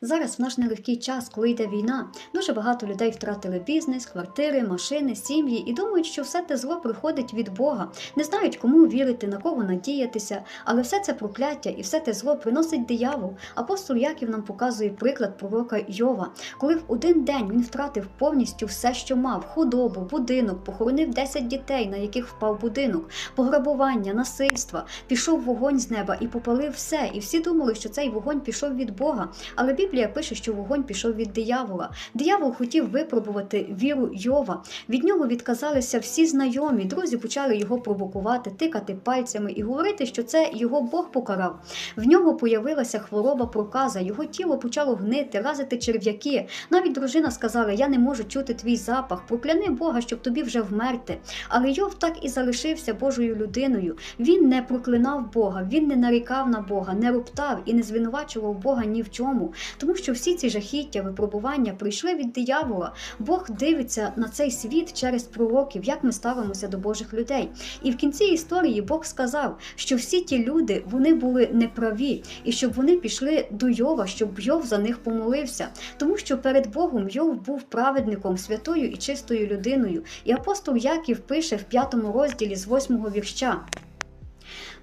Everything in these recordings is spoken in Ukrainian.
Зараз в наш нелегкий час, коли йде війна, дуже багато людей втратили бізнес, квартири, машини, сім'ї і думають, що все те зло приходить від Бога. Не знають, кому вірити, на кого надіятися, але все це прокляття і все те зло приносить диявол. Апостол Яків нам показує приклад пророка Йова, коли в один день він втратив повністю все, що мав: худобу, будинок, похоронив 10 дітей, на яких впав будинок, пограбування, насильства, пішов вогонь з неба і попалив все. І всі думали, що цей вогонь пішов від Бога. Але Біблія пише, що вогонь пішов від диявола. Диявол хотів випробувати віру Йова. Від нього відказалися всі знайомі. Друзі почали його провокувати, тикати пальцями і говорити, що це його Бог покарав. В нього появилася хвороба проказа, його тіло почало гнити, разити черв'яки. Навіть дружина сказала: Я не можу чути твій запах, прокляни Бога, щоб тобі вже вмерти. Але Йов так і залишився Божою людиною. Він не проклинав Бога, він не нарікав на Бога, не роптав і не звинувачував Бога ні в чому, тому що всі ці жахіття, випробування прийшли від диявола. Бог дивиться на цей світ через пророків, як ми ставимося до Божих людей. І в кінці історії Бог сказав, що всі ті люди вони були неправі, і щоб вони пішли до Йова, щоб Йов за них помолився, тому що перед Богом Йов був праведником, святою і чистою людиною. І апостол Яків пише в п'ятому розділі з восьмого вірша.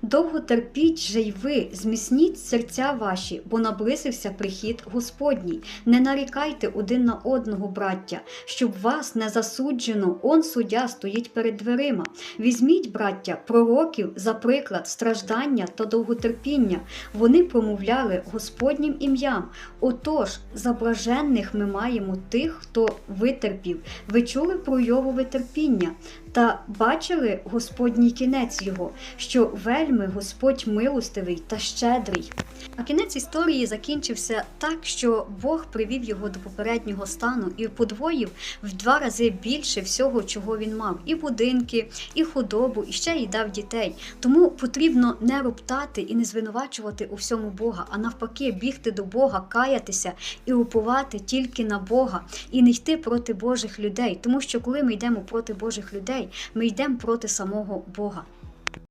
Довго терпіть же й ви, зміцніть серця ваші, бо наблизився прихід Господній. Не нарікайте один на одного, браття, щоб вас не засуджено, он суддя стоїть перед дверима. Візьміть, браття, пророків за приклад страждання та довготерпіння. Вони промовляли Господнім ім'ям. Отож, за блаженних ми маємо тих, хто витерпів. Ви чули про Йовове терпіння та бачили Господній кінець його, що вельми Господь милостивий та щедрий. А кінець історії закінчився так, що Бог привів його до попереднього стану і подвоїв в два рази більше всього, чого він мав: і будинки, і худобу, і ще й дав дітей. Тому потрібно не роптати і не звинувачувати у всьому Бога, а навпаки, бігти до Бога, каятися і уповати тільки на Бога, і не йти проти Божих людей. Тому що коли ми йдемо проти Божих людей, ми йдемо проти самого Бога.